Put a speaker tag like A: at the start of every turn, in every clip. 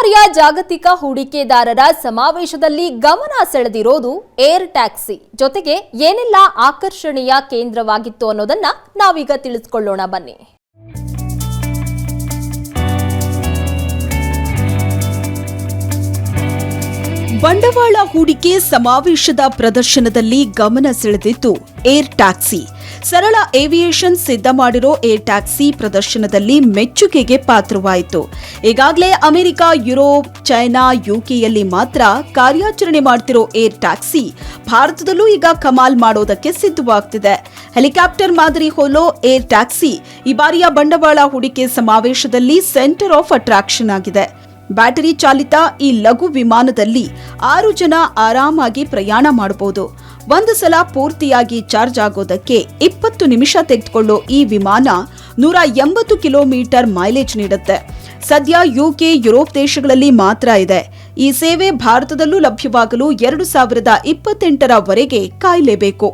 A: ಬಾರಿಯ ಜಾಗತಿಕ ಹೂಡಿಕೆದಾರರ ಸಮಾವೇಶದಲ್ಲಿ ಗಮನ ಸೆಳೆದಿರೋದು ಏರ್ ಟ್ಯಾಕ್ಸಿ. ಜೊತೆಗೆ ಏನೆಲ್ಲ ಆಕರ್ಷಣೀಯ ಕೇಂದ್ರವಾಗಿತ್ತು ಅನ್ನೋದನ್ನ ನಾವೀಗ ತಿಳಿಸ್ಕೊಳ್ಳೋಣ ಬನ್ನಿ.
B: ಬಂಡವಾಳ ಹೂಡಿಕೆ ಸಮಾವೇಶದ ಪ್ರದರ್ಶನದಲ್ಲಿ ಗಮನ ಸೆಳೆದಿದ್ದು ಏರ್ ಟ್ಯಾಕ್ಸಿ. ಸರಳ ಏವಿಯೇಷನ್ ಸಿದ್ಧ ಮಾಡಿರೋ ಏರ್ ಟ್ಯಾಕ್ಸಿ ಪ್ರದರ್ಶನದಲ್ಲಿ ಮೆಚ್ಚುಗೆಗೆ ಪಾತ್ರವಾಯಿತು. ಈಗಾಗಲೇ ಅಮೆರಿಕ, ಯುರೋಪ್, ಚೈನಾ, ಯುಕೆಯಲ್ಲಿ ಮಾತ್ರ ಕಾರ್ಯಾಚರಣೆ ಮಾಡ್ತಿರೋ ಏರ್ ಟ್ಯಾಕ್ಸಿ ಭಾರತದಲ್ಲೂ ಈಗ ಕಮಾಲ್ ಮಾಡೋದಕ್ಕೆ ಸಿದ್ಧವಾಗ್ತಿದೆ. ಹೆಲಿಕಾಪ್ಟರ್ ಮಾದರಿ ಹೋಲೋ ಏರ್ ಟ್ಯಾಕ್ಸಿ ಈ ಬಾರಿಯ ಬಂಡವಾಳ ಹೂಡಿಕೆ ಸಮಾವೇಶದಲ್ಲಿ ಸೆಂಟರ್ ಆಫ್ ಅಟ್ರಾಕ್ಷನ್ ಆಗಿದೆ. ಬ್ಯಾಟರಿ ಚಾಲಿತ ಈ ಲಘು ವಿಮಾನದಲ್ಲಿ ಆರು ಜನ ಆರಾಮಾಗಿ ಪ್ರಯಾಣ ಮಾಡಬಹುದು. ಒಂದು ಸಲ ಪೂರ್ತಿಯಾಗಿ ಚಾರ್ಜ್ ಆಗೋದಕ್ಕೆ ಇಪ್ಪತ್ತು ನಿಮಿಷ ತೆಗೆದುಕೊಳ್ಳೋ ಈ ವಿಮಾನ ನೂರ ಎಂಬತ್ತು ಕಿಲೋಮೀಟರ್ ಮೈಲೇಜ್ ನೀಡುತ್ತೆ. ಸದ್ಯ ಯುಕೆ, ಯುರೋಪ್ ದೇಶಗಳಲ್ಲಿ ಮಾತ್ರ ಇದೆ. ಈ ಸೇವೆ ಭಾರತದಲ್ಲೂ ಲಭ್ಯವಾಗಲು ಎರಡು ಸಾವಿರದ ಇಪ್ಪತ್ತೆಂಟರವರೆಗೆ ಕಾಯಲೇಬೇಕು.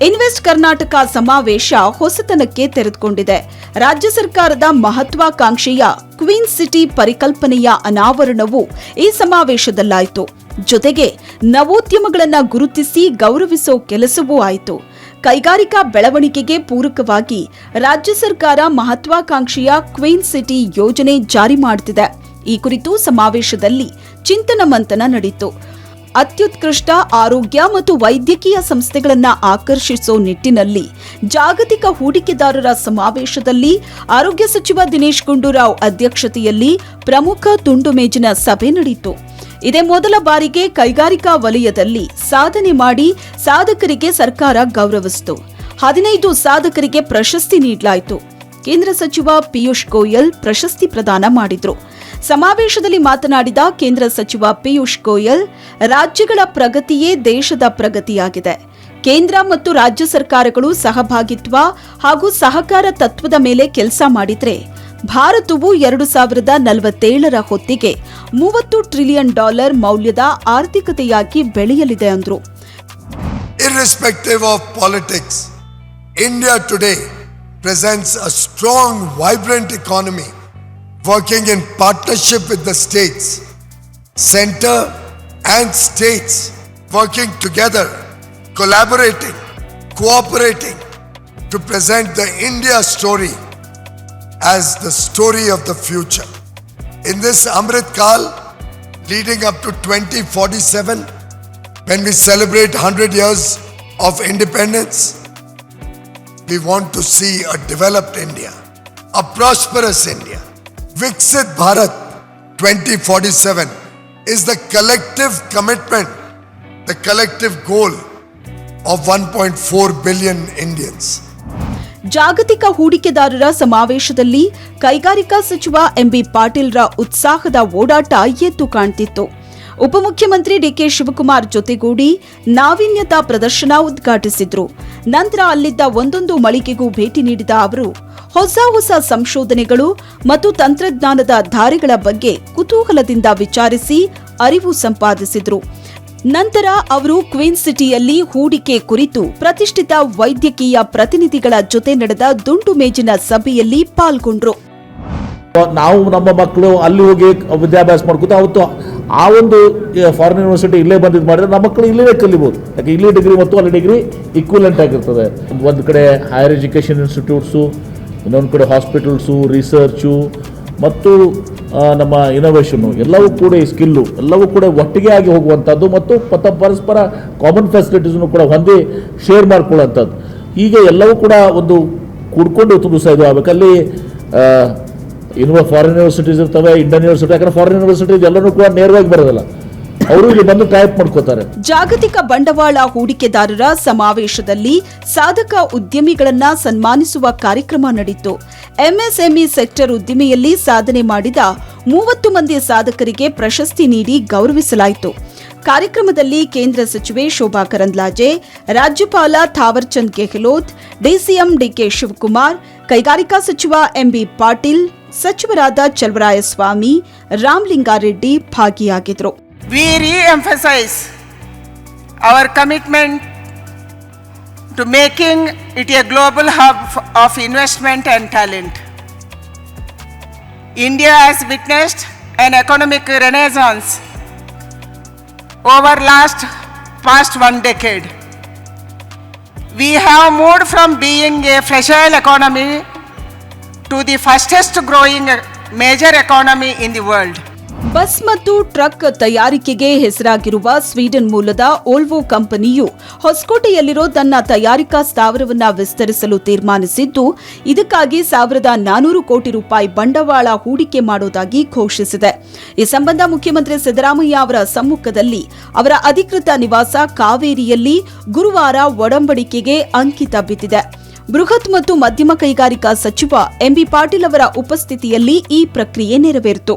B: ಇನ್ವೆಸ್ಟ್ ಕರ್ನಾಟಕ ಸಮಾವೇಶ ಹೊಸತನಕ್ಕೆ ತೆರೆದುಕೊಂಡಿದೆ. ರಾಜ್ಯ ಸರ್ಕಾರದ ಮಹತ್ವಾಕಾಂಕ್ಷೆಯ ಕ್ವೀನ್ ಸಿಟಿ ಪರಿಕಲ್ಪನೆಯ ಅನಾವರಣವು ಈ ಸಮಾವೇಶದಲ್ಲಾಯಿತು. ಜೊತೆಗೆ ನವೋದ್ಯಮಗಳನ್ನು ಗುರುತಿಸಿ ಗೌರವಿಸೋ ಕೆಲಸವೂ ಆಯಿತು. ಕೈಗಾರಿಕಾ ಬೆಳವಣಿಗೆಗೆ ಪೂರಕವಾಗಿ ರಾಜ್ಯ ಸರ್ಕಾರ ಮಹತ್ವಾಕಾಂಕ್ಷೆಯ ಕ್ವೀನ್ ಸಿಟಿ ಯೋಜನೆ ಜಾರಿ ಮಾಡುತ್ತಿದೆ ಈ ಕುರಿತು ಸಮಾವೇಶದಲ್ಲಿ ಚಿಂತನ ಮಂಥನ ನಡೆಯಿತು ಅತ್ಯುತ್ಕೃಷ್ಟ ಆರೋಗ್ಯ ಮತ್ತು ವೈದ್ಯಕೀಯ ಸಂಸ್ಥೆಗಳನ್ನು ಆಕರ್ಷಿಸೋ ನಿಟ್ಟಿನಲ್ಲಿ ಜಾಗತಿಕ ಹೂಡಿಕೆದಾರರ ಸಮಾವೇಶದಲ್ಲಿ ಆರೋಗ್ಯ ಸಚಿವ ದಿನೇಶ್ ಗುಂಡೂರಾವ್ ಅಧ್ಯಕ್ಷತೆಯಲ್ಲಿ ಪ್ರಮುಖ ತುಂಡು ಮೇಜಿನ ಸಭೆ ನಡೆಯಿತು. ಇದೇ ಮೊದಲ ಬಾರಿಗೆ ಕೈಗಾರಿಕಾ ವಲಯದಲ್ಲಿ ಸಾಧನೆ ಮಾಡಿ ಸಾಧಕರಿಗೆ ಸರ್ಕಾರ ಗೌರವಿಸಿತು. ಹದಿನೈದು ಸಾಧಕರಿಗೆ ಪ್ರಶಸ್ತಿ ನೀಡಲಾಯಿತು. ಕೇಂದ್ರ ಸಚಿವ ಪಿಯೂಷ್ ಗೋಯಲ್ ಪ್ರಶಸ್ತಿ ಪ್ರದಾನ ಮಾಡಿದ್ರು. ಸಮಾವೇಶದಲ್ಲಿ ಮಾತನಾಡಿದ ಕೇಂದ್ರ ಸಚಿವ ಪಿಯೂಷ್ ಗೋಯಲ್ ರಾಜ್ಯಗಳ ಪ್ರಗತಿಯೇ ದೇಶದ ಪ್ರಗತಿಯಾಗಿದೆ. ಕೇಂದ್ರ ಮತ್ತು ರಾಜ್ಯ ಸರ್ಕಾರಗಳು ಸಹಭಾಗಿತ್ವ ಹಾಗೂ ಸಹಕಾರ ತತ್ವದ ಮೇಲೆ ಕೆಲಸ ಮಾಡಿದರೆ ಭಾರತವು ಎರಡು ಸಾವಿರದ ನಲವತ್ತೇಳರ ಹೊತ್ತಿಗೆ ಮೂವತ್ತು ಟ್ರಿಲಿಯನ್ ಡಾಲರ್ ಮೌಲ್ಯದ ಆರ್ಥಿಕತೆಯಾಗಿ ಬೆಳೆಯಲಿದೆ ಅಂದರು.
C: Irrespective of politics, India today presents a strong, vibrant economy working in partnership with the states, center and states working together, collaborating, cooperating to present the India story as the story of the future. In this Amrit Kal, leading up to 2047, when we celebrate 100 years of independence, we want to see a developed India, a prosperous India. Viksit Bharat 2047 is the collective commitment, the collective goal of 1.4 billion Indians.
B: ಜಾಗತಿಕ ಹೂಡಿಕೆದಾರರ ಸಮಾವೇಶದಲ್ಲಿ ಕೈಗಾರಿಕಾ ಸಚಿವ MB ಪಾಟೀಲ್ರ ಉತ್ಸಾಹದ ಓಡಾಟ ಎದ್ದು ಕಾಣ್ತಿತ್ತು. ಉಪಮುಖ್ಯಮಂತ್ರಿ DK Shivakumar ಜೊತೆಗೂಡಿ ನಾವೀನ್ಯತಾ ಪ್ರದರ್ಶನ ಉದ್ಘಾಟಿಸಿದ್ರು. ನಂತರ ಅಲ್ಲಿದ್ದ ಒಂದೊಂದು ಮಳಿಗೆಗೂ ಭೇಟಿ ನೀಡಿದ ಅವರು ಹೊಸ ಹೊಸ ಸಂಶೋಧನೆಗಳು ಮತ್ತು ತಂತ್ರಜ್ಞಾನದ ಧಾರೆಗಳ ಬಗ್ಗೆ ಕುತೂಹಲದಿಂದ ವಿಚಾರಿಸಿ ಅರಿವು ಸಂಪಾದಿಸಿದರು. ನಂತರ ಅವರು ಕ್ವೀನ್ ಸಿಟಿಯಲ್ಲಿ ಹೂಡಿಕೆ ಕುರಿತು ಪ್ರತಿಷ್ಠಿತ ವೈದ್ಯಕೀಯ ಪ್ರತಿನಿಧಿಗಳ ಜೊತೆ ನಡೆದ ದುಂಡು ಮೇಜಿನ ಸಭೆಯಲ್ಲಿ ಪಾಲ್ಗೊಂಡ್ರು.
D: ನಾವು ನಮ್ಮ ಮಕ್ಕಳು ಅಲ್ಲಿ ಹೋಗಿ ವಿದ್ಯಾಭ್ಯಾಸ ಮಾಡ್ಕೋತ ಅವತ್ತು ಆ ಒಂದು ಫಾರಿನ್ ಯೂನಿವರ್ಸಿಟಿ ಇಲ್ಲೇ ಬಂದಿದ್ದು ಮಾಡಿದ್ರೆ ನಮ್ಮ ಮಕ್ಕಳು ಇಲ್ಲೇ ಕಲಿಬೋದು. ಯಾಕೆ, ಇಲ್ಲಿ ಡಿಗ್ರಿ ಮತ್ತು ಅಲ್ಲಿ ಡಿಗ್ರಿ ಈಕ್ವಲೆಂಟ್ ಆಗಿರ್ತದೆ. ಒಂದು ಕಡೆ ಹೈಯರ್ ಎಜುಕೇಷನ್ ಇನ್ಸ್ಟಿಟ್ಯೂಟ್ಸು ಇನ್ನೊಂದು ಕಡೆ ಹಾಸ್ಪಿಟಲ್ಸು ರಿಸರ್ಚು ಮತ್ತು ನಮ್ಮ ಇನೋವೇಷನ್ನು ಎಲ್ಲವೂ ಕೂಡ ಈ ಸ್ಕಿಲ್ಲು ಎಲ್ಲವೂ ಕೂಡ ಒಟ್ಟಿಗೆ ಆಗಿ ಹೋಗುವಂಥದ್ದು ಮತ್ತು ಪತ, ಪರಸ್ಪರ ಕಾಮನ್ ಫೆಸಿಲಿಟೀಸನ್ನು ಕೂಡ ಹೊಂದಿ ಶೇರ್ ಮಾಡ್ಕೊಳ್ಳೋಂಥದ್ದು ಹೀಗೆ ಎಲ್ಲವೂ ಕೂಡ ಒಂದು ಕೂಡ್ಕೊಂಡು ತುಂಬ ಸಹ ಇದು ಆಗಬೇಕು. ಅಲ್ಲಿ ಇನ್ವ ಫಾರಿನ್ ಯೂನಿವರ್ಸಿಟೀಸ್ ಇರ್ತವೆ ಇಂಡಿಯನ್ ಯೂನಿವರ್ಸಿಟಿ ಯಾಕಂದರೆ ಫಾರಿನ್ ಯೂನಿವರ್ಸಿಟೀಸ್ ಎಲ್ಲರೂ ಕೂಡ ನೇರವಾಗಿ ಬರೋದಿಲ್ಲ.
B: ಜಾಗತಿಕ ಬಂಡವಾಳ ಹೂಡಿಕೆದಾರರ ಸಮಾವೇಶದಲ್ಲಿ ಸಾಧಕ ಉದ್ಯಮಿಗಳನ್ನ ಸನ್ಮಾನಿಸುವ ಕಾರ್ಯಕ್ರಮ ನಡೆಯಿತು. ಎಂಎಸ್ಎಂಇ ಸೆಕ್ಟರ್ ಉದ್ದಿಮೆಯಲ್ಲಿ ಸಾಧನೆ ಮಾಡಿದ ಮೂವತ್ತು ಮಂದಿ ಸಾಧಕರಿಗೆ ಪ್ರಶಸ್ತಿ ನೀಡಿ ಗೌರವಿಸಲಾಯಿತು. ಕಾರ್ಯಕ್ರಮದಲ್ಲಿ ಕೇಂದ್ರ ಸಚಿವೆ ಶೋಭಾ ಕರಂದ್ಲಾಜೆ, ರಾಜ್ಯಪಾಲ ಥಾವರ್ಚಂದ್ ಗೆಹ್ಲೋತ್ ಡಿಸಿಎಂ ಡಿಕೆ ಶಿವಕುಮಾರ್, ಕೈಗಾರಿಕಾ ಸಚಿವ ಎಂಬಿ ಪಾಟೀಲ್, ಸಚಿವರಾದ ಚಲವರಾಯಸ್ವಾಮಿ, ರಾಮಲಿಂಗಾರೆಡ್ಡಿ ಭಾಗಿಯಾಗಿದ್ದರು.
E: We re-emphasize our commitment to making it a global hub of investment and talent. India has witnessed an economic renaissance over last past one decade. We have moved from being a fragile economy to the fastest growing uh, major economy in the world.
B: Bus ಮತ್ತು truck ತಯಾರಿಕೆಗೆ ಹೆಸರಾಗಿರುವ Sweden ಮೂಲದ Volvo ಕಂಪನಿಯು ಹೊಸಕೋಟೆಯಲ್ಲಿರೋ ತನ್ನ ತಯಾರಿಕಾ ಸ್ಥಾವರವನ್ನು ವಿಸ್ತರಿಸಲು ತೀರ್ಮಾನಿಸಿದ್ದು, ಇದಕ್ಕಾಗಿ ಸಾವಿರದ ನಾನೂರು ಕೋಟಿ ರೂಪಾಯಿ ಬಂಡವಾಳ ಹೂಡಿಕೆ ಮಾಡೋದಾಗಿ ಘೋಷಿಸಿದೆ. ಈ ಸಂಬಂಧ ಮುಖ್ಯಮಂತ್ರಿ ಸಿದ್ದರಾಮಯ್ಯ ಅವರ ಸಮ್ಮುಖದಲ್ಲಿ ಅವರ ಅಧಿಕೃತ ನಿವಾಸ ಕಾವೇರಿಯಲ್ಲಿ ಗುರುವಾರ ಒಡಂಬಡಿಕೆಗೆ ಅಂಕಿತ ಬಿದ್ದಿದೆ. ಬೃಹತ್ ಮತ್ತು ಮಧ್ಯಮ ಕೈಗಾರಿಕಾ ಸಚಿವ ಎಂಬಿ ಪಾಟೀಲ್ ಅವರ ಉಪಸ್ಥಿತಿಯಲ್ಲಿ ಈ ಪ್ರಕ್ರಿಯೆ ನೆರವೇರಿತು.